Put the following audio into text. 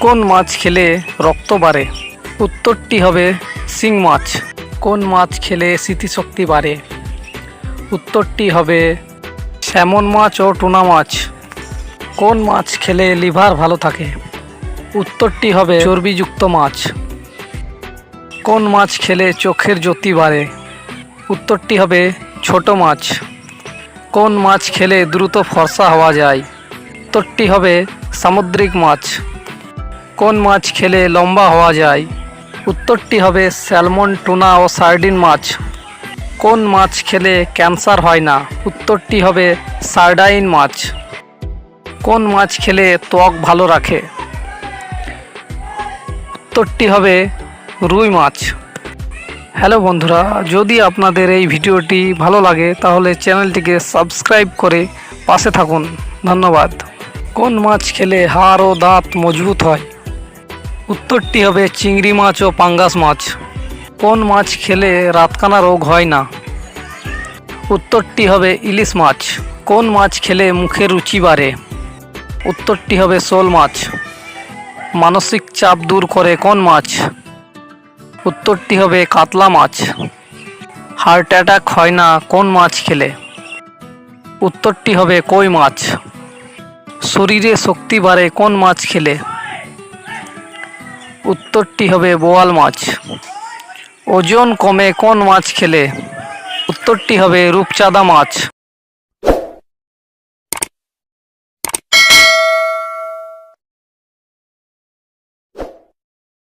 কোন মাছ খেলে রক্ত বাড়ে? উত্তরটি হবে শিং মাছ। কোন মাছ খেলে স্মৃতিশক্তি বাড়ে? উত্তরটি হবে স্যামন মাছ ও টুনা মাছ। কোন মাছ খেলে লিভার ভালো থাকে? উত্তরটি হবে চর্বিযুক্ত মাছ। কোন মাছ খেলে চোখের জ্যোতি বাড়ে? উত্তরটি হবে ছোট মাছ। কোন মাছ খেলে দ্রুত ফর্সা হওয়া যায়? উত্তরটি হবে সামুদ্রিক মাছ। কোন মাছ খেলে লম্বা হওয়া যায়? উত্তরটি হবে স্যালমন টুনা ও সার্ডিন মাছ। কোন মাছ খেলে ক্যান্সার হয় না? উত্তরটি হবে সার্ডাইন মাছ। কোন মাছ খেলে ত্বক ভালো রাখে? উত্তরটি হবে রুই মাছ। হ্যালো বন্ধুরা, যদি আপনাদের এই ভিডিওটি ভালো লাগে, তাহলে চ্যানেলটিকে সাবস্ক্রাইব করে পাশে থাকুন। ধন্যবাদ। কোন মাছ খেলে হাড় ও দাঁত মজবুত হয়? উত্তরটি হবে চিংড়ি মাছ ও পাঙ্গাস মাছ। কোন মাছ খেলে রাতকানা রোগ হয় না? উত্তরটি হবে ইলিশ মাছ। কোন মাছ খেলে মুখে রুচি বাড়ে? উত্তরটি হবে শোল মাছ। মানসিক চাপ দূর করে কোন মাছ? উত্তরটি হবে কাতলা মাছ। হার্ট অ্যাটাক হয় না, কোন মাছ খেলে? উত্তরটি হবে কই মাছ। শরীরে শক্তি বাড়ে, কোন মাছ খেলে? উত্তরটি হবে বোয়াল মাছ। ওজন কমে কোন মাছ খেলে? উত্তরটি হবে রূপচাঁদা মাছ।